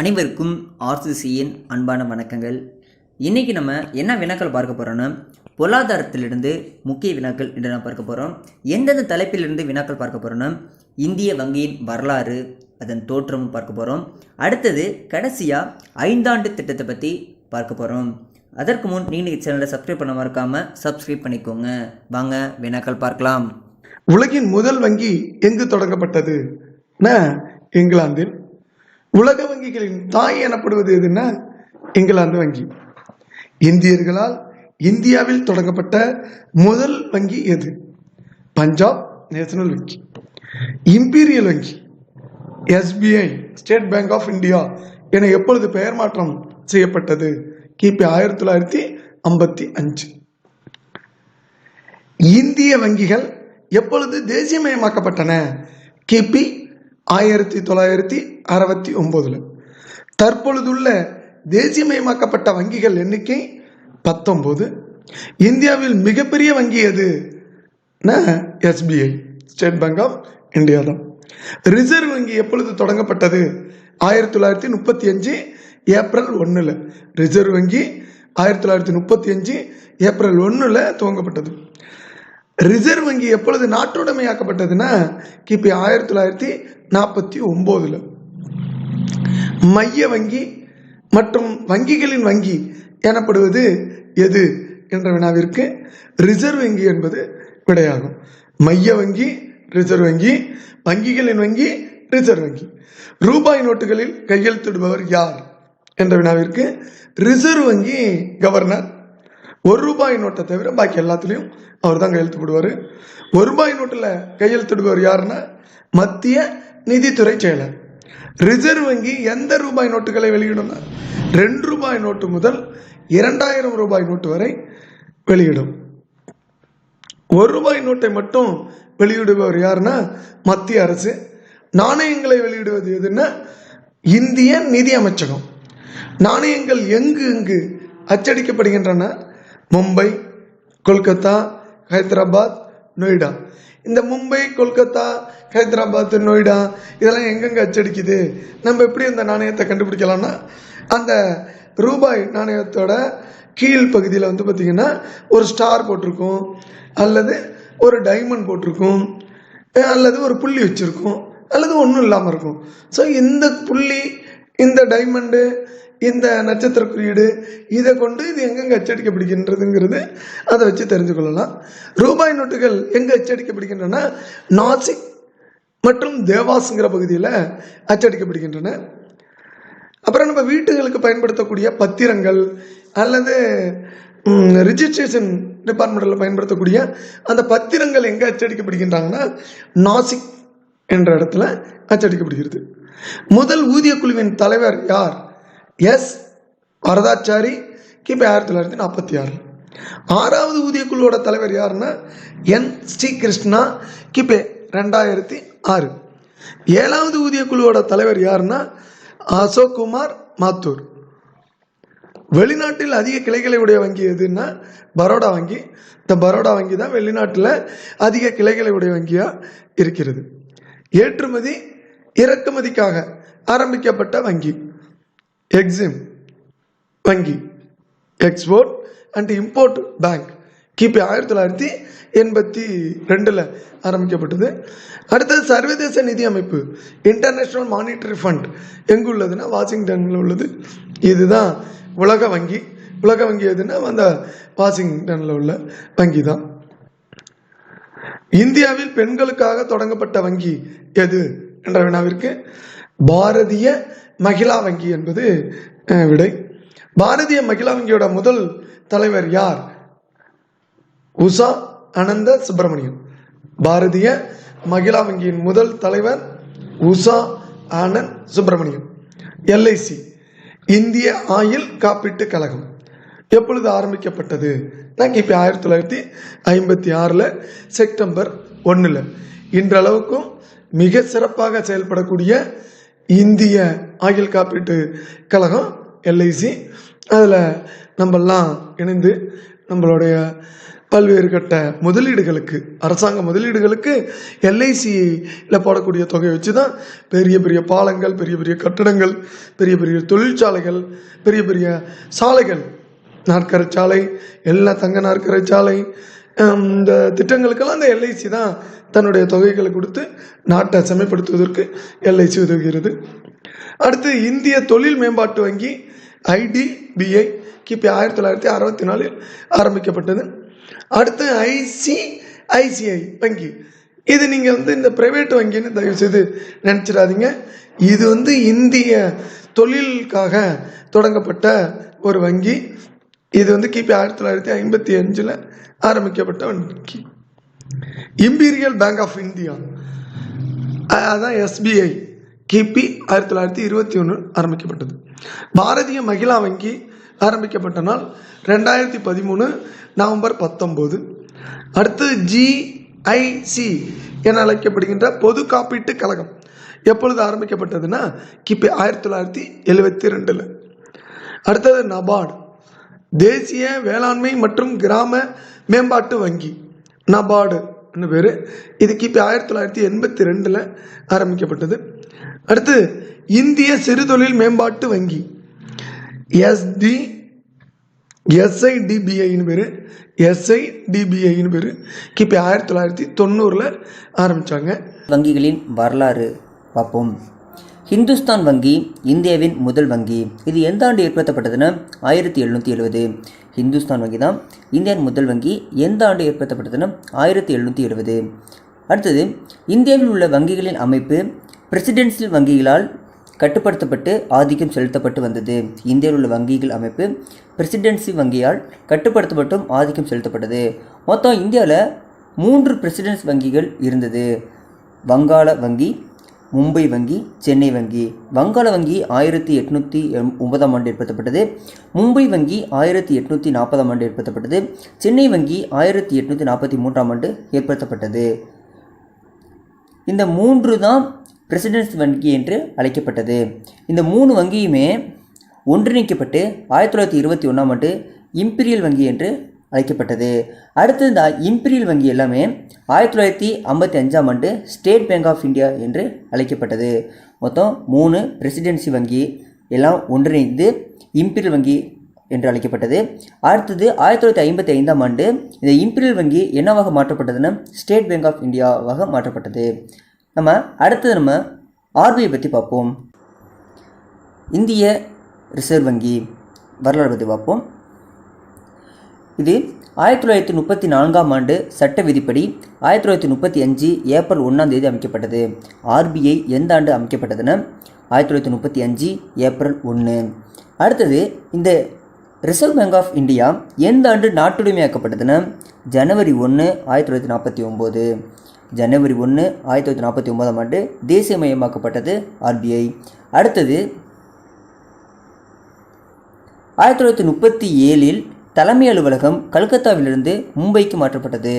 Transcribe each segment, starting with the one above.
அனைவருக்கும் ஆர்சிசியின் அன்பான வணக்கங்கள். இன்றைக்கி நம்ம என்ன வினாக்கள் பார்க்க போகிறோன்னா பொருளாதாரத்திலிருந்து முக்கிய வினாக்கள் என்று நான் பார்க்க போகிறோம் எந்தெந்த தலைப்பிலிருந்து வினாக்கள் பார்க்க போகிறோன்னா இந்திய வங்கியின் வரலாறு அதன் தோற்றம் பார்க்க போகிறோம் அடுத்தது கடைசியாக ஐந்தாண்டு திட்டத்தை பற்றி பார்க்க போகிறோம் அதற்கு முன் நீங்கள் சேனலை சப்ஸ்கிரைப் பண்ண மறக்காமல் சப்ஸ்கிரைப் பண்ணிக்கோங்க. வாங்க வினாக்கள் பார்க்கலாம். உலகின் முதல் வங்கி எங்கு தொடங்கப்பட்டது? இங்கிலாந்தில். உலக வங்கிகளின் தாய் எனப்படுவது எதுன்னா இங்கிலாந்து வங்கி. இந்தியர்களால் இந்தியாவில் தொடங்கப்பட்ட முதல் வங்கி எது? பஞ்சாப் நேஷனல் வங்கி. இம்பீரியல் வங்கி SBI state bank of India என எப்பொழுது பெயர் மாற்றம் செய்யப்பட்டது? கிபி ஆயிரத்தி தொள்ளாயிரத்தி ஐம்பத்தி அஞ்சு. இந்திய வங்கிகள் எப்பொழுது தேசியமயமாக்கப்பட்டன? கிபி ஆயிரத்தி தொள்ளாயிரத்தி அறுபத்தி ஒம்போதில். தற்பொழுதுள்ள தேசியமயமாக்கப்பட்ட வங்கிகள் எண்ணிக்கை பத்தொம்போது. இந்தியாவில் மிகப்பெரிய வங்கி எது? SBI state bank of India தான். ரிசர்வ் வங்கி எப்பொழுது தொடங்கப்பட்டது? ஆயிரத்தி தொள்ளாயிரத்தி முப்பத்தி அஞ்சு ஏப்ரல் ஒன்றில் ரிசர்வ் வங்கி ஆயிரத்தி தொள்ளாயிரத்தி முப்பத்தி அஞ்சு ஏப்ரல் ஒன்றில் துவங்கப்பட்டது. ரிசர்வ் வங்கி எப்பொழுது நாட்டுடைமையாக்கப்பட்டதுன்னா கிபி ஆயிரத்தி தொள்ளாயிரத்தி நாற்பத்தி ஒம்போதுல. மைய வங்கி மற்றும் வங்கிகளின் வங்கி எனப்படுவது எது என்ற வினாவிற்கு ரிசர்வ் வங்கி என்பது விடையாகும். மைய வங்கி ரிசர்வ் வங்கி வங்கிகளின் வங்கி ரிசர்வ் வங்கி. ரூபாய் நோட்டுகளில் கையெழுத்திடுபவர் யார்? என்ற வினாவிற்கு ரிசர்வ் வங்கி கவர்னர் ஒரு ரூபாய் நோட்டை தவிர பாக்கி எல்லாத்துலேயும் அவர் தான் கையெழுத்து போடுவார். ஒரு ரூபாய் நோட்டில் கையெழுத்திடுபவர் யாருன்னா? மத்திய நிதித்துறை செயலர். ரிசர்வ் வங்கி எந்த ரூபாய் நோட்டுகளை வெளியிடும்னா? ரெண்டு ரூபாய் நோட்டு முதல் இரண்டாயிரம் ரூபாய் நோட்டு வரை வெளியிடும். ஒரு ரூபாய் நோட்டை மட்டும் வெளியிடுபவர் யாருன்னா? மத்திய அரசு. நாணயங்களை வெளியிடுவது எதுன்னா? இந்திய நிதி அமைச்சகம். நாணயங்கள் எங்கு எங்கு அச்சடிக்கப்படுகின்றன? மும்பை கொல்கத்தா ஹைதராபாத் நொய்டா. இந்த மும்பை கொல்கத்தா ஹைதராபாத் நொய்டா இதெல்லாம் எங்கெங்க அச்சடிக்குது? நம்ம எப்படி இந்த நாணயத்தை கண்டுபிடிக்கலாம்னா அந்த ரூபாய் நாணயத்தோட கீழ் பகுதியில் வந்து பார்த்திங்கன்னா ஒரு ஸ்டார் போட்டிருக்கும் அல்லது ஒரு டைமண்ட் போட்டிருக்கும் அல்லது ஒரு புள்ளி வச்சுருக்கும் அல்லது ஒன்றும் இல்லாமல் இருக்கும். ஸோ இந்த புள்ளி இந்த டைமண்டு இந்த நட்சத்திர குறியீடு இதை கொண்டு இது எங்கெங்க அச்சடிக்கப்படுகின்றதுங்கிறது அதை வச்சு தெரிஞ்சு கொள்ளலாம். ரூபாய் நோட்டுகள் எங்கே அச்சடிக்கப்படுகின்றன நாசிக் மற்றும் தேவாஸுங்கிற பகுதியில் அச்சடிக்கப்படுகின்றன. அப்புறம் நம்ம வீட்டுகளுக்கு பயன்படுத்தக்கூடிய பத்திரங்கள் அல்லது ரிஜிஸ்ட்ரேஷன் டிபார்ட்மெண்ட்டில் பயன்படுத்தக்கூடிய அந்த பத்திரங்கள் எங்கே அச்சடிக்கப்படுகின்றாங்கன்னா நாசிக் என்ற இடத்துல அச்சடிக்கப்படுகிறது. முதல் ஊதிய குழுவின் தலைவர் யார்? எஸ் வரதாச்சாரி கிபி ஆயிரத்தி தொள்ளாயிரத்தி நாற்பத்தி ஆறு. ஆறாவது ஊதிய குழுவோட தலைவர் யாருன்னா என் ஸ்ரீ கிருஷ்ணா கிபே ரெண்டாயிரத்தி ஆறு. ஏழாவது ஊதிய குழுவோட தலைவர் யாருன்னா அசோக் குமார் மாத்தூர். வெளிநாட்டில் அதிக கிளைகளை உடைய வங்கி எதுன்னா பரோடா வங்கி. இந்த பரோடா வங்கி தான் வெளிநாட்டில் அதிக கிளைகளை உடைய வங்கியாக இருக்கிறது. ஏற்றுமதி இறக்குமதிக்காக ஆரம்பிக்கப்பட்ட வங்கி. எக்ஸிம் வங்கி எக்ஸ்போர்ட் அண்ட் இம்போர்ட் பேங்க் கிபி ஆயிரத்தி தொள்ளாயிரத்தி எண்பத்தி ரெண்டில் ஆரம்பிக்கப்பட்டது. அடுத்தது சர்வதேச நிதி அமைப்பு இன்டர்நேஷ்னல் மானிட்டரி ஃபண்ட் எங்கு உள்ளதுன்னா வாஷிங்டனில் உள்ளது. இதுதான் உலக வங்கி. உலக வங்கி எதுன்னா அந்த வாஷிங்டனில் உள்ள வங்கி தான். இந்தியாவில் பெண்களுக்காக தொடங்கப்பட்ட வங்கி எது என்ற வினாவிற்கு பாரதிய மகிழா வங்கி என்பது விடை. பாரதிய மகிழா வங்கியோட முதல் தலைவர் யார்? உஷா அனந்த சுப்பிரமணியன் பாரதிய மகிழா வங்கியின் முதல் தலைவர் உஷா ஆனந்த் சுப்பிரமணியன் எல்ஐசி இந்திய ஆயில் காப்பீட்டு கழகம். எப்பொழுது ஆரம்பிக்கப்பட்டது? நாங்கள் இப்போ ஆயிரத்தி தொள்ளாயிரத்தி ஐம்பத்தி ஆறில் செப்டம்பர் ஒன்றில் இன்றளவுக்கும் மிக சிறப்பாக செயல்படக்கூடிய இந்திய ஆயுள் காப்பீட்டு கழகம் எல்ஐசி அதில் நம்மெல்லாம் இணைந்து நம்மளுடைய பல்வேறு கட்ட முதலீடுகளுக்கு அரசாங்க முதலீடுகளுக்கு எல்ஐசியில் போடக்கூடிய தொகையை வச்சு தான் பெரிய பெரிய பாலங்கள் பெரிய பெரிய கட்டடங்கள் பெரிய பெரிய தொழிற்சாலைகள் பெரிய பெரிய சாலைகள் நாற்கரை சாலை எல்லா தங்க நாற்கரை சாலை இந்த திட்டங்களுக்கெல்லாம் அந்த எல்ஐசி தான் தன்னுடைய தொகைகளை கொடுத்து நாட்டை செம்மைப்படுத்துவதற்கு எல்ஐசி உதவுகிறது. அடுத்து இந்திய தொழில் மேம்பாட்டு வங்கி ஐடிபிஐ கிபி ஆயிரத்தி தொள்ளாயிரத்தி அறுபத்தி நாலில் ஆரம்பிக்கப்பட்டது. அடுத்து ஐசிஐசிஐ வங்கி. இது நீங்கள் வந்து இந்த பிரைவேட் வங்கின்னு தயவு செய்து நினச்சிடாதீங்க. இது வந்து இந்திய தொழிலுக்காக தொடங்கப்பட்ட ஒரு வங்கி. இது வந்து கிபி ஆயிரத்தி தொள்ளாயிரத்தி ஐம்பத்தி அஞ்சில் ஆரம்பிக்கப்பட்ட வங்கி. இம்பீரியல் பேங்க் ஆஃப் இந்தியா அதான் எஸ்பிஐ கிபி ஆயிரத்தி தொள்ளாயிரத்தி இருபத்தி ஒன்று ஆரம்பிக்கப்பட்டது. பாரதிய மகிழா வங்கி ஆரம்பிக்கப்பட்ட நாள் ரெண்டாயிரத்தி பதிமூணு நவம்பர் பத்தொம்போது அடுத்து ஜிஐசி என அழைக்கப்படுகின்ற பொது காப்பீட்டு கழகம் எப்பொழுது ஆரம்பிக்கப்பட்டதுன்னா கிபி ஆயிரத்தி தொள்ளாயிரத்தி எழுவத்தி ரெண்டில் அடுத்தது நபார்டு தேசிய வேளாண்மை மற்றும் கிராம மேம்பாட்டு வங்கி. நபார்டு பேர். இது கிபி ஆயிரத்தி தொள்ளாயிரத்தி எண்பத்தி ரெண்டில் ஆரம்பிக்கப்பட்டது. அடுத்து இந்திய சிறுதொழில் மேம்பாட்டு வங்கி எஸ்டி எஸ்ஐடிபிஐன்னு பேர். எஸ்ஐடிபிஐன்னு பேர் கிபி ஆயிரத்தி தொள்ளாயிரத்தி தொண்ணூறில் ஆரம்பித்தாங்க வங்கிகளின் வரலாறு பார்ப்போம். ஹிந்துஸ்தான் வங்கி இந்தியாவின் முதல் வங்கி. இது எந்த ஆண்டு ஏற்படுத்தப்பட்டதுன்னா? ஆயிரத்தி எழுநூற்றி எழுபது ஹிந்துஸ்தான் வங்கி தான் இந்தியாவின் முதல் வங்கி. எந்த ஆண்டு ஏற்படுத்தப்பட்டதுன்னா? ஆயிரத்தி எழுநூற்றி எழுபது அடுத்தது இந்தியாவில் உள்ள வங்கிகளின் அமைப்பு பிரசிடென்சியல் வங்கிகளால் கட்டுப்படுத்தப்பட்டு ஆதிக்கம் செலுத்தப்பட்டு வந்தது. இந்தியாவில் உள்ள வங்கிகள் அமைப்பு பிரசிடென்சி வங்கியால் கட்டுப்படுத்தப்பட்டும் ஆதிக்கம் செலுத்தப்பட்டது. மொத்தம் இந்தியாவில் மூன்று பிரசிடென்ஸ் வங்கிகள் இருந்தது. வங்காள வங்கி மும்பை வங்கி சென்னை வங்கி வங்காள வங்கி ஆயிரத்தி எட்நூற்றி ஒன்பதாம் ஆண்டு ஏற்படுத்தப்பட்டது. மும்பை வங்கி ஆயிரத்தி எட்நூற்றி நாற்பதாம் ஆண்டு ஏற்படுத்தப்பட்டது. சென்னை வங்கி ஆயிரத்தி எட்நூற்றி நாற்பத்தி மூன்றாம் ஆண்டு ஏற்படுத்தப்பட்டது. இந்த மூன்று தான் பிரசிடென்ஸ் வங்கி என்று அழைக்கப்பட்டது. இந்த மூணு வங்கியுமே ஒன்றிணைக்கப்பட்டு ஆயிரத்தி தொள்ளாயிரத்தி இருபத்தி ஒன்றாம் ஆண்டு இம்பீரியல் வங்கி என்று அழைக்கப்பட்டது அடுத்தது இந்த இம்பீரியல் வங்கி எல்லாமே ஆயிரத்தி தொள்ளாயிரத்தி ஐம்பத்தி அஞ்சாம் ஆண்டு ஸ்டேட் பேங்க் ஆஃப் இந்தியா என்று அழைக்கப்பட்டது. மொத்தம் மூணு பிரசிடென்சி வங்கி எல்லாம் ஒன்றிணைந்து இம்பீரியல் வங்கி என்று அழைக்கப்பட்டது. அடுத்தது ஆயிரத்தி தொள்ளாயிரத்தி ஐம்பத்தி ஐந்தாம் ஆண்டு இந்த இம்பீரியல் வங்கி என்னவாக மாற்றப்பட்டதுன்னா ஸ்டேட் பேங்க் ஆஃப் இந்தியாவாக மாற்றப்பட்டது. நம்ம அடுத்தது நம்ம ஆர்பிஐ பற்றி பார்ப்போம். இந்திய ரிசர்வ் வங்கி வரலாறு பற்றி பார்ப்போம். இது ஆயிரத்தி தொள்ளாயிரத்தி முப்பத்தி நான்காம் ஆண்டு சட்ட விதிப்படி ஆயிரத்தி தொள்ளாயிரத்தி முப்பத்தி அஞ்சு ஏப்ரல் ஒன்றாம் தேதி அமைக்கப்பட்டது. ஆர்பிஐ எந்த ஆண்டு அமைக்கப்பட்டதுன்னா ஆயிரத்தி தொள்ளாயிரத்தி முப்பத்தி அஞ்சு ஏப்ரல் ஒன்று அடுத்தது இந்த ரிசர்வ் பேங்க் ஆஃப் இந்தியா எந்த ஆண்டு நாட்டுடைமையாக்கப்பட்டதுன்னா ஜனவரி ஒன்று ஆயிரத்தி தொள்ளாயிரத்தி நாற்பத்தி ஒம்பது. ஜனவரி ஒன்று ஆயிரத்தி தொள்ளாயிரத்தி நாற்பத்தி ஒன்பதாம் ஆண்டு தேசியமயமாக்கப்பட்டது ஆர்பிஐ அடுத்தது ஆயிரத்தி தொள்ளாயிரத்தி முப்பத்தி ஏழில் தலைமை அலுவலகம் கல்கத்தாவிலிருந்து மும்பைக்கு மாற்றப்பட்டது.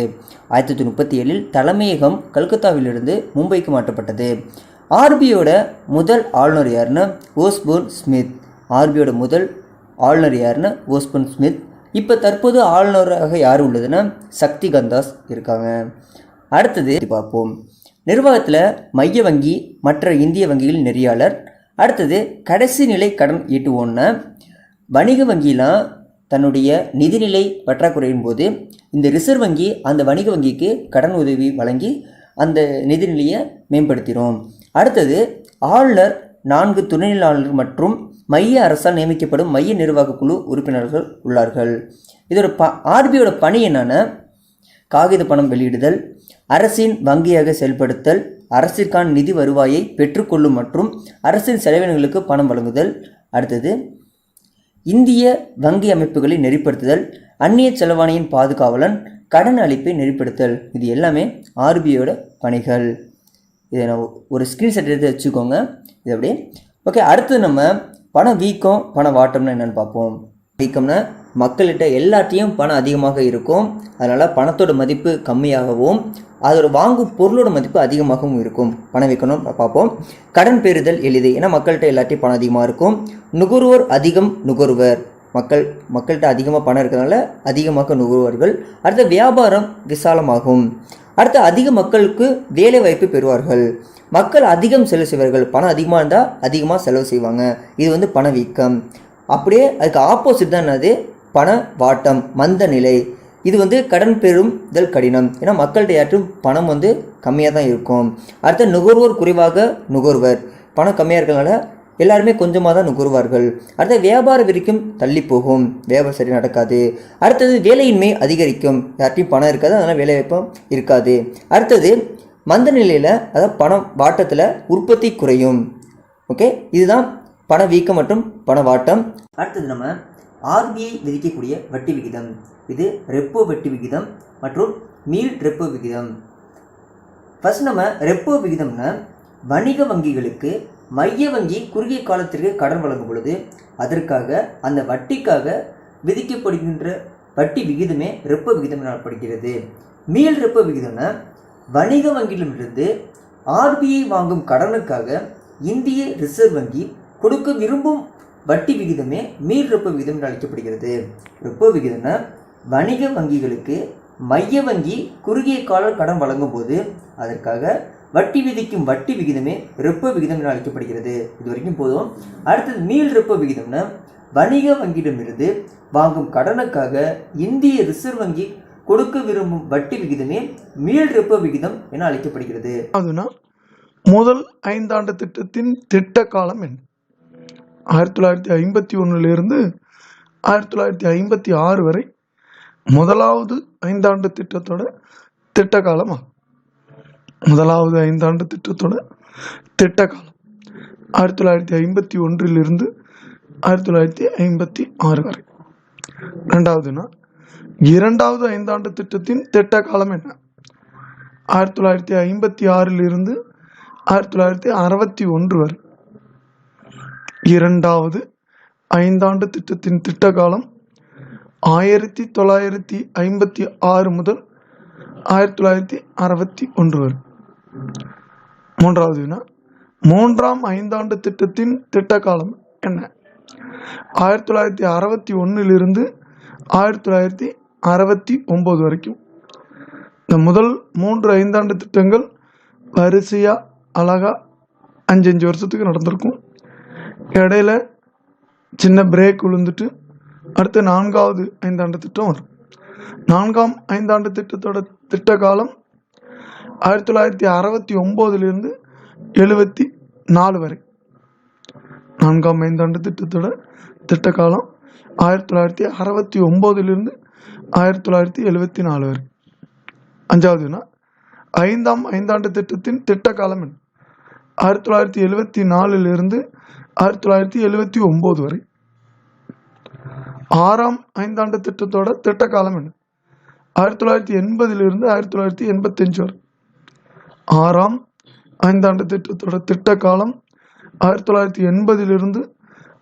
ஆயிரத்தி தொள்ளாயிரத்தி முப்பத்தி ஏழில் தலைமையகம் கல்கத்தாவிலிருந்து மும்பைக்கு மாற்றப்பட்டது. ஆர்பியோட முதல் ஆளுநர் யாருன்னா ஓஸ்போர்ன் ஸ்மித். ஆர்பியோட முதல் ஆளுநர் யாருன்னா ஓஸ்போர்ன் ஸ்மித். இப்போ தற்போது ஆளுநராக யார் உள்ளதுன்னா சக்தி கந்தாஸ் இருக்காங்க. அடுத்தது பார்ப்போம். நிர்வாகத்தில் மைய வங்கி மற்ற இந்திய வங்கிகளின் நெறியாளர். அடுத்தது கடைசி நிலை கடன் ஈட்டுவோன்னா வணிக வங்கிலாம் தன்னுடைய நிதிநிலை பற்றாக்குறையின் போது இந்த ரிசர்வ் வங்கி அந்த வணிக வங்கிக்கு கடன் உதவி வழங்கி அந்த நிதிநிலையை மேம்படுத்தினோம் அடுத்தது ஆளுநர் நான்கு துணைநிலை ஆளுநர் மற்றும் மைய அரசால் நியமிக்கப்படும் மைய நிர்வாக குழு உறுப்பினர்கள் உள்ளார்கள். இதோட ப ஆர்பிஐயோட பணி என்னன்னா காகித பணம் வெளியிடுதல் அரசின் வங்கியாக செயல்படுத்தல் அரசிற்கான நிதி வருவாயை பெற்றுக்கொள்ளும் மற்றும் அரசின் செலவினங்களுக்கு பணம் வழங்குதல். அடுத்தது இந்திய வங்கி அமைப்புகளை நெறிப்படுத்துதல் அந்நிய செலவாணியின் பாதுகாவலன் கடன் அளிப்பை நெறிப்படுத்தல். இது எல்லாமே ஆர்பிஐயோட பணிகள். இதை நான் ஒரு ஸ்க்ரீன்ஷாட் எடுத்து வச்சுக்கோங்க. இது அப்படியே ஓகே அடுத்து நம்ம பண வீக்கம் பண வாட்டம்னா என்னென்னு பார்ப்போம். வீக்கம்னா மக்கள்கிட்ட எல்லாத்தையும் பணம் அதிகமாக இருக்கும். அதனால் பணத்தோட மதிப்பு கம்மியாகவும் அதோட வாங்கும் பொருளோட மதிப்பு அதிகமாகவும் இருக்கும். பணம் வைக்கணும் பார்ப்போம். கடன் பெறுதல் எளிது. ஏன்னா மக்கள்கிட்ட எல்லாத்தையும் பணம் அதிகமாக இருக்கும். நுகர்வோர் அதிகம் நுகர்வர். மக்கள் மக்கள்கிட்ட அதிகமாக பணம் இருக்கிறதுனால அதிகமாக நுகர்வார்கள். அடுத்து வியாபாரம் விசாலமாகும். அடுத்து அதிக மக்களுக்கு வேலை வாய்ப்பு பெறுவார்கள். மக்கள் அதிகம் செலவு செய்வார்கள். பணம் அதிகமாக இருந்தால் அதிகமாக செலவு செய்வாங்க. இது வந்து பணவீக்கம். அப்படியே அதுக்கு ஆப்போசிட் தான் என்னது? பண வாட்டம் மந்த நிலை. இது வந்து கடன் பெறுதல் கடினம். ஏன்னா மக்கள்கிட்ட யாற்றும் பணம் வந்து கம்மியாக தான் இருக்கும். அடுத்த நுகர்வோர் குறைவாக நுகர்வர். பணம் கம்மியாக இருக்கிறதுனால எல்லாருமே கொஞ்சமாக தான் நுகர்வார்கள். அடுத்த வியாபார விரிக்கும் தள்ளி போகும். வியாபாரம் சரி நடக்காது. அடுத்தது வேலையின்மை அதிகரிக்கும். யார்ட்டையும் பணம் இருக்காது அதனால் வேலைவாய்ப்பும் இருக்காது. அடுத்தது மந்த நிலையில் அதாவது பணம் வாட்டத்தில் உற்பத்தி குறையும். ஓகே? இதுதான் பண வீக்கம் மற்றும் பண வாட்டம் அடுத்தது நம்ம ஆர்பிஐ விதிக்கக்கூடிய வட்டி விகிதம். இது ரெப்போ வட்டி விகிதம் மற்றும் மீள் ரெப்போ விகிதம். ஃபஸ்ட் நம்ம ரெப்போ விகிதம்னா வணிக வங்கிகளுக்கு மைய வங்கி குறுகிய காலத்திற்கு கடன் வழங்கும் பொழுது அதற்காக அந்த வட்டிக்காக விதிக்கப்படுகின்ற வட்டி விகிதமே ரெப்போ விகிதம் எனப்படுகிறது மீள் ரெப்போ விகிதம்னா வணிக வங்கியிலிருந்து ஆர்பிஐ வாங்கும் கடனுக்காக இந்திய ரிசர்வ் வங்கி கொடுக்க விரும்பும் வட்டி விகிதமே மீள் ரொப்ப விகிதம் என்று அழைக்கப்படுகிறது. ரொப்ப விகிதம்னா வணிக வங்கிகளுக்கு மைய வங்கி குறுகிய கால கடன் வழங்கும் போது அதற்காக வட்டி விதிக்கும் வட்டி விகிதமே ரெப்ப விகிதம் என அழைக்கப்படுகிறது. இது வரைக்கும் போதும். அடுத்தது மீள் ரெப்ப விகிதம்னா வணிக வங்கியிடமிருந்து வாங்கும் கடனுக்காக இந்திய ரிசர்வ் வங்கி கொடுக்க விரும்பும் வட்டி விகிதமே மீள் ரெப்ப விகிதம் என அழைக்கப்படுகிறது. அதுனா முதல் ஐந்தாண்டு திட்டத்தின் திட்ட காலம் என்ன? ஆயிரத்தி தொள்ளாயிரத்தி ஐம்பத்தி ஒன்றிலிருந்து ஆயிரத்தி தொள்ளாயிரத்தி ஐம்பத்தி ஆறு வரை முதலாவது ஐந்தாண்டு திட்டத்தோட திட்ட காலமாக முதலாவது ஐந்தாண்டு திட்டத்தோட திட்ட காலம் ஆயிரத்தி தொள்ளாயிரத்தி ஐம்பத்தி ஒன்றிலிருந்து ஆயிரத்தி தொள்ளாயிரத்தி ஐம்பத்தி ஆறு வரை. ரெண்டாவதுன்னா இரண்டாவது ஐந்தாண்டு திட்டத்தின் திட்ட காலம் என்ன? ஆயிரத்தி தொள்ளாயிரத்தி ஐம்பத்தி ஆறிலிருந்து ஆயிரத்தி தொள்ளாயிரத்தி அறுபத்தி ஒன்று வரை. இரண்டாவது ஐந்தாண்டு திட்டத்தின் திட்ட காலம் ஆயிரத்தி தொள்ளாயிரத்தி ஐம்பத்தி ஆறு முதல் ஆயிரத்தி தொள்ளாயிரத்தி அறுபத்தி ஒன்று வரை. மூன்றாவது மூன்றாம் ஐந்தாண்டு திட்டத்தின் திட்ட காலம் என்ன? ஆயிரத்தி தொள்ளாயிரத்தி அறுபத்தி ஒன்றிலிருந்து ஆயிரத்தி தொள்ளாயிரத்தி அறுபத்தி ஒம்பது வரைக்கும். இந்த முதல் மூன்று ஐந்தாண்டு திட்டங்கள் வரிசையாக அழகாக அஞ்சு அஞ்சு வருஷத்துக்கு நடந்திருக்கும். இடையில சின்ன பிரேக் விழுந்துட்டு அடுத்து நான்காவது ஐந்தாண்டு திட்டம் வரும். நான்காம் ஐந்தாண்டு திட்டத்தோட திட்ட காலம் ஆயிரத்தி தொள்ளாயிரத்தி அறுபத்தி ஒம்போதுலேருந்து எழுபத்தி நாலு வரை. நான்காம் ஐந்தாண்டு திட்டத்தோட திட்ட காலம் ஆயிரத்தி தொள்ளாயிரத்தி அறுபத்தி ஒம்போதுலேருந்து ஆயிரத்தி தொள்ளாயிரத்தி எழுபத்தி நாலு வரை. அஞ்சாவதுனா ஐந்தாம் ஐந்தாண்டு திட்டத்தின் திட்ட காலம் ஆயிரத்தி தொள்ளாயிரத்தி எழுபத்தி நாலுலேருந்து ஆயிரத்தி தொள்ளாயிரத்தி எழுபத்தி ஒம்பது வரை. ஆறாம் ஐந்தாண்டு திட்டத்தோட திட்ட காலம் என்ன? ஆயிரத்தி தொள்ளாயிரத்தி எண்பதிலிருந்து ஆயிரத்தி தொள்ளாயிரத்தி எண்பத்தஞ்சு வரை. ஆறாம் ஐந்தாண்டு திட்டத்தோட திட்ட காலம் ஆயிரத்தி தொள்ளாயிரத்தி எண்பதிலிருந்து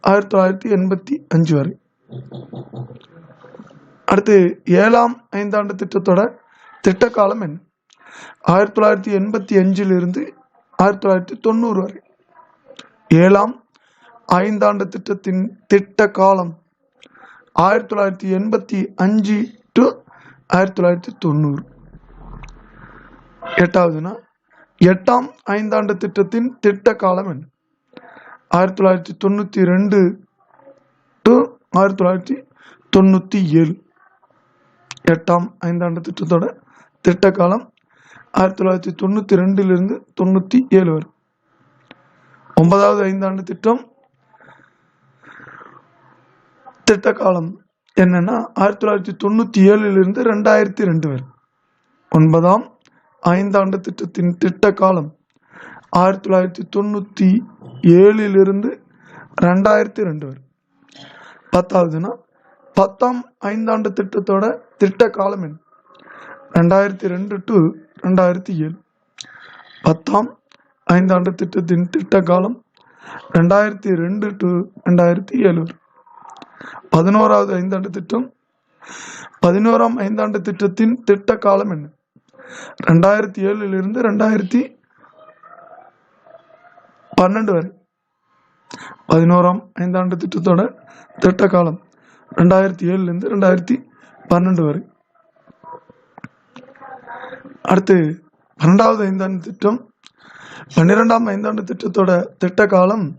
ஆயிரத்தி தொள்ளாயிரத்தி எண்பத்தி அஞ்சு வரை. அடுத்து ஏழாம் ஐந்தாண்டு திட்டத்தோட திட்ட காலம் என்ன? ஆயிரத்தி தொள்ளாயிரத்தி எண்பத்தி அஞ்சிலிருந்து ஆயிரத்தி தொள்ளாயிரத்தி தொண்ணூறு வரை. ஏழாம் ஐந்தாண்டு திட்டத்தின் திட்ட காலம் ஆயிரத்தி தொள்ளாயிரத்தி எண்பத்தி அஞ்சு டு ஆயிரத்தி தொள்ளாயிரத்தி தொண்ணூறு. எட்டாவதுனா எட்டாம் ஐந்தாண்டு திட்டத்தின் திட்ட காலம் என்ன? ஆயிரத்தி தொள்ளாயிரத்தி தொண்ணூற்றி ரெண்டு டு ஆயிரத்தி தொள்ளாயிரத்தி தொண்ணூற்றி ஏழு. எட்டாம் ஐந்தாண்டு திட்டத்தோட திட்ட காலம் ஆயிரத்தி தொள்ளாயிரத்தி தொண்ணூற்றி ரெண்டிலிருந்து தொண்ணூற்றி ஏழு வரும். ஒன்பதாவது ஐந்தாண்டு திட்டம் திட்ட காலம் என்னன்னா ஆயிரத்தி தொள்ளாயிரத்தி தொண்ணூற்றி ஏழிலிருந்து ரெண்டாயிரத்தி ரெண்டு வரை. ஒன்பதாம் ஐந்தாண்டு திட்டத்தின் திட்ட காலம் ஆயிரத்தி தொள்ளாயிரத்தி தொண்ணூற்றி ஏழிலிருந்து ரெண்டாயிரத்தி ரெண்டு வரை. பத்தாவதுன்னா பத்தாம் ஐந்தாண்டு திட்டத்தோட திட்ட காலம் என்ன? ரெண்டாயிரத்தி ரெண்டு டு ரெண்டாயிரத்தி ஏழு. பத்தாம் ஐந்தாண்டு திட்டத்தின் திட்ட காலம் ரெண்டாயிரத்தி ரெண்டு டு ரெண்டாயிரத்தி ஏழு வரை. பதினோராவது ஐந்தாண்டு திட்டம். பதினோராம் ஐந்தாண்டு திட்டத்தின் திட்ட காலம் என்ன? ரெண்டாயிரத்தி ஏழுலிருந்து ரெண்டாயிரத்தி பன்னெண்டு வரை. பதினோராம் ஐந்தாண்டு திட்டத்தோட திட்ட காலம் ரெண்டாயிரத்தி ஏழுலேருந்து ரெண்டாயிரத்தி பன்னெண்டு வரை. அடுத்து பன்னெண்டாவது ஐந்தாண்டு திட்டம். பன்னிரெண்டாம் ஐந்தாண்டு திட்டத்தோட திட்ட காலம்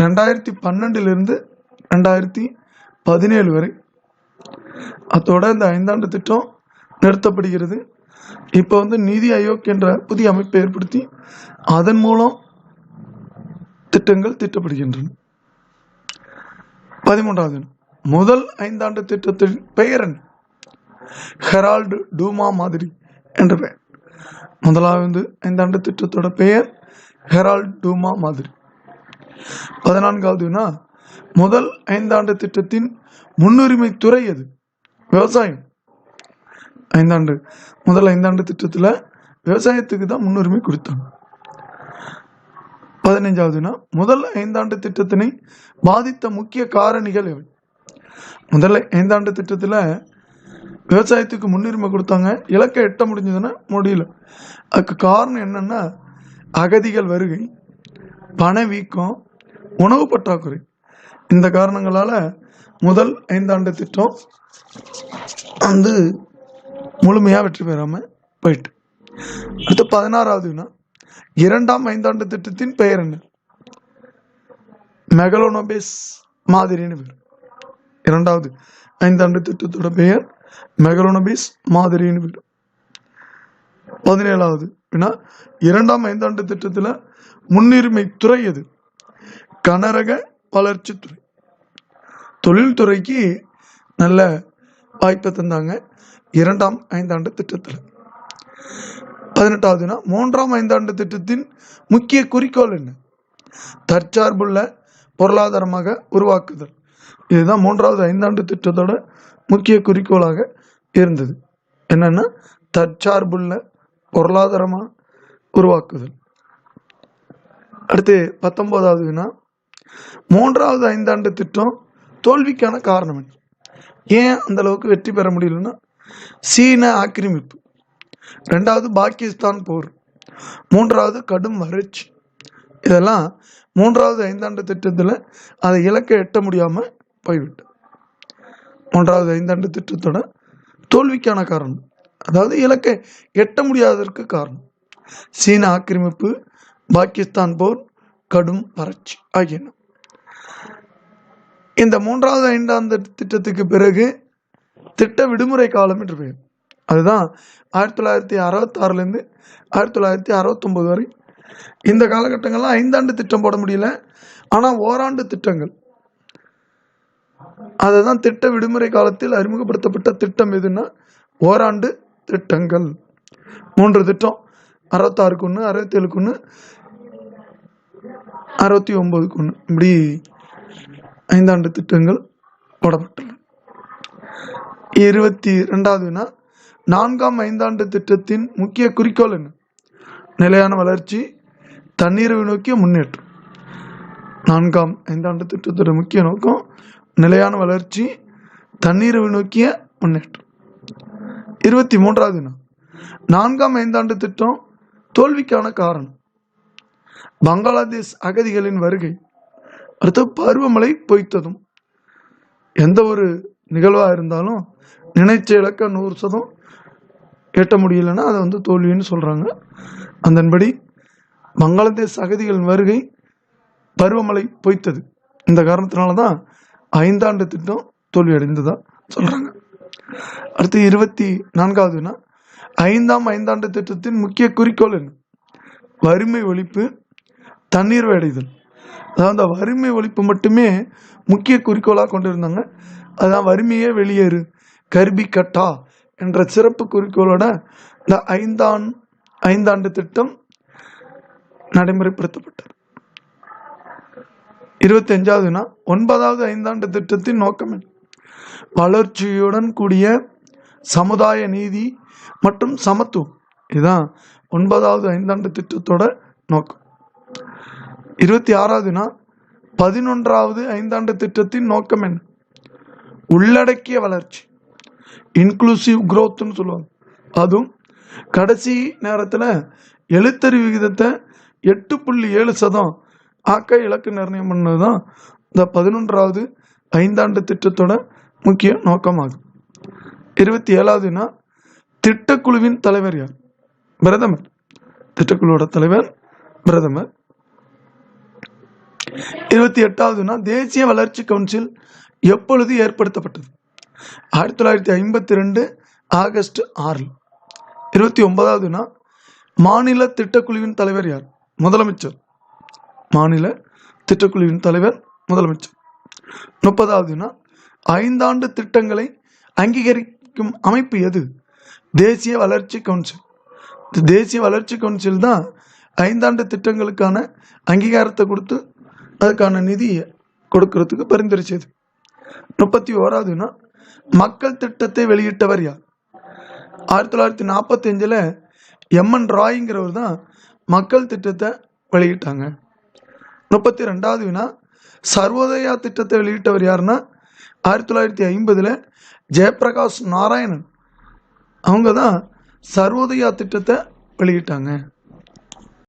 ரெண்டாயிரத்தி பன்னெண்டிலிருந்து ரெண்டாயிரத்தி பதினேழு வரை. அதோட இந்த ஐந்தாண்டு திட்டம் நிறுத்தப்படுகிறது. இப்போ வந்து நிதி ஆயோக் என்ற புதிய அமைப்பை ஏற்படுத்தி அதன் மூலம் திட்டங்கள் திட்டப்படுகின்றன. பதிமூன்றாவது முதல் ஐந்தாண்டு திட்டத்தின் பெயர் என்ன ஹெரால்டு டூமா மாதிரி என்ற பெயர். முதலாவது ஐந்தாண்டு திட்டத்தோட பெயர் ஹெரால்டு டூமா மாதிரி. பதினான்காவதுனா முதல் ஐந்தாண்டு திட்டத்தின் முன்னுரிமை துறை எது? விவசாயம். ஐந்தாண்டு முதல் ஐந்தாண்டு திட்டத்தில் விவசாயத்துக்கு தான் முன்னுரிமை கொடுத்தாங்க. பதினைஞ்சாவதுனா முதல் ஐந்தாண்டு திட்டத்தினை பாதித்த முக்கிய காரணிகள் எவை? முதல் ஐந்தாண்டு திட்டத்தில் விவசாயத்துக்கு முன்னுரிமை கொடுத்தாங்க. இலக்கை எட்ட முடிஞ்சதுன்னா முடியல. அதுக்கு காரணம் என்னென்னா அகதிகள் வருகை பணவீக்கம் உணவு பற்றாக்குறை. இந்த காரணங்களால் முதல் ஐந்தாண்டு திட்டம் வந்து முழுமையாக வெற்றி பெறாமல் போயிட்டு. அடுத்து பதினாறாவதுனா இரண்டாம் ஐந்தாண்டு திட்டத்தின் பெயர் என்ன? மெகலோனோபேஸ் மாதிரின்னு பேர். இரண்டாவது ஐந்தாண்டு திட்டத்தோட பெயர் மெகலோனோபிஸ் மாதிரின்னு பேர். பதினேழாவது வினா. இரண்டாம் ஐந்தாண்டு திட்டத்தில் முன்னுரிமை துறை எது? கனரக வளர்ச்சித்துறை தொழில்துறைக்கு நல்ல வாய்ப்பை தந்தாங்க. இரண்டாம் ஐந்தாண்டு திட்டத்தில். பதினெட்டாவதுனா மூன்றாம் ஐந்தாண்டு திட்டத்தின் முக்கிய குறிக்கோள் என்ன? தற்சார்புள்ள பொருளாதாரமாக உருவாக்குதல். இதுதான் மூன்றாவது ஐந்தாண்டு திட்டத்தோட முக்கிய குறிக்கோளாக இருந்தது. என்னன்னா தற்சார்புள்ள பொருளாதாரமாக உருவாக்குதல். அடுத்து பத்தொன்பதாவது மூன்றாவது ஐந்தாண்டு திட்டம் தோல்விக்கான காரணம் என்ன? ஏன் அந்த அளவுக்கு வெற்றி பெற முடியலன்னா சீன ஆக்கிரமிப்பு. ரெண்டாவது பாகிஸ்தான் போர். மூன்றாவது கடும் வறட்சி. இதெல்லாம் மூன்றாவது ஐந்தாண்டு திட்டத்தில் அதை இலக்கை எட்ட முடியாமல் போய்விட்டு மூன்றாவது ஐந்தாண்டு திட்டத்தோட தோல்விக்கான காரணம். அதாவது இலக்கை எட்ட முடியாததற்கு காரணம். சீன ஆக்கிரமிப்பு பாகிஸ்தான் போர் கடும் வறட்சி ஆகியன. இந்த மூன்றாவது ஐந்தாண்டு திட்டத்துக்கு பிறகு திட்ட விடுமுறை காலம் என்று பெயர். அதுதான் ஆயிரத்தி தொள்ளாயிரத்தி அறுபத்தாறுலேருந்து ஆயிரத்தி தொள்ளாயிரத்தி அறுபத்தொம்போது வரை. இந்த காலகட்டங்கள்லாம் ஐந்தாண்டு திட்டம் போட முடியல. ஆனால் ஓராண்டு திட்டங்கள். அதுதான் திட்ட விடுமுறை காலத்தில் அறிமுகப்படுத்தப்பட்ட திட்டம் எதுன்னா ஓராண்டு திட்டங்கள். மூன்று திட்டம். அறுபத்தாறுக்கு ஒன்று அறுபத்தேழுக்கு ஒன்று அறுபத்தி ஒம்போதுக்கு ஒன்று இப்படி ஐந்தாண்டு திட்டங்கள் போடப்பட்டுள்ளன இருபத்தி ரெண்டாவது வினா நான்காம் ஐந்தாண்டு திட்டத்தின் முக்கிய குறிக்கோள் என்ன? நிலையான வளர்ச்சி தண்ணீரை நோக்கிய முன்னேற்றம். நான்காம் ஐந்தாண்டு திட்டத்தோட முக்கிய நோக்கம் நிலையான வளர்ச்சி தண்ணீரை நோக்கிய முன்னேற்றம். இருபத்தி மூன்றாவது வினா நான்காம் ஐந்தாண்டு திட்டம் தோல்விக்கான காரணம். பங்களாதேஷ் அகதிகளின் வருகை. அடுத்து பருவமழை பொய்த்ததும். எந்த ஒரு நிகழ்வாக இருந்தாலும் நினைச்ச இலக்க நூறு சதம் எட்ட முடியலன்னா அதை வந்து தோல்வின்னு சொல்கிறாங்க அதன்படி வங்காளதேச அகதிகளின் வருகை பருவமழை பொய்த்தது. இந்த காரணத்தினால தான் ஐந்தாண்டு திட்டம் தோல்வி அடைந்ததாக சொல்கிறாங்க அடுத்து இருபத்தி நான்காவதுனா ஐந்தாம் ஐந்தாண்டு திட்டத்தின் முக்கிய குறிக்கோள் என்ன? வறுமை ஒழிப்பு தண்ணீர் அடைதல் அதாவது அந்த வறுமை ஒழிப்பு மட்டுமே முக்கிய குறிக்கோளாக கொண்டிருந்தாங்க. அதான் வறுமையே வெளியேறு. கர்பி கட்டா என்ற சிறப்பு குறிக்கோளோட இந்த ஐந்தாண்டு ஐந்தாண்டு திட்டம் நடைமுறைப்படுத்தப்பட்டது. இருபத்தி அஞ்சாவதுனா ஒன்பதாவது ஐந்தாண்டு திட்டத்தின் நோக்கம் வளர்ச்சியுடன் கூடிய சமுதாய நீதி மற்றும் சமத்துவம். இதுதான் ஒன்பதாவது ஐந்தாண்டு திட்டத்தோட நோக்கம். இருபத்தி ஆறாவதுனா பதினொன்றாவது ஐந்தாண்டு திட்டத்தின் நோக்கம் என்ன? உள்ளடக்கிய வளர்ச்சி. இன்க்ளூசிவ் growthன்னு சொல்லுவாங்க. அதுவும் கடைசி நேரத்தில் எழுத்தறிவு விகிதத்தை எட்டு புள்ளி ஏழு சதம் ஆக்க இலக்கு நிர்ணயம் பண்ணது தான் இந்த பதினொன்றாவது ஐந்தாண்டு திட்டத்தோட முக்கிய நோக்கமாகும் இருபத்தி ஏழாவதுனா திட்டக்குழுவின் தலைவர் யார்? பிரதமர். திட்டக்குழுவோட தலைவர் பிரதமர். இருபத்தி எட்டாவதுனா தேசிய வளர்ச்சி கவுன்சில் எப்பொழுது ஏற்படுத்தப்பட்டது? ஆயிரத்தி தொள்ளாயிரத்தி ஐம்பத்தி ரெண்டு ஆகஸ்ட் ஆறில். இருபத்தி ஒன்பதாவதுனா மாநில திட்டக்குழுவின் தலைவர் யார்? முதலமைச்சர். மாநில திட்டக்குழுவின் தலைவர் முதலமைச்சர். முப்பதாவது ஐந்தாண்டு திட்டங்களை அங்கீகரிக்கும் அமைப்பு எது? தேசிய வளர்ச்சி கவுன்சில். தேசிய வளர்ச்சி கவுன்சில் தான் ஐந்தாண்டு திட்டங்களுக்கான அங்கீகாரத்தை கொடுத்து அதுக்கான நிதியை கொடுக்கறதுக்கு பரிந்துரைச்சது. முப்பத்தி ஓராவதுனா மக்கள் திட்டத்தை வெளியிட்டவர் யார்? ஆயிரத்தி தொள்ளாயிரத்தி நாற்பத்தி அஞ்சில் எம்என் ராய்ங்கிறவர் தான் மக்கள் திட்டத்தை வெளியிட்டாங்க. முப்பத்தி ரெண்டாவது வினா சர்வோதயா திட்டத்தை வெளியிட்டவர் யாருன்னா ஆயிரத்தி தொள்ளாயிரத்தி ஐம்பதில் ஜெயபிரகாஷ் நாராயணன். அவங்க தான் சர்வோதயா திட்டத்தை வெளியிட்டாங்க.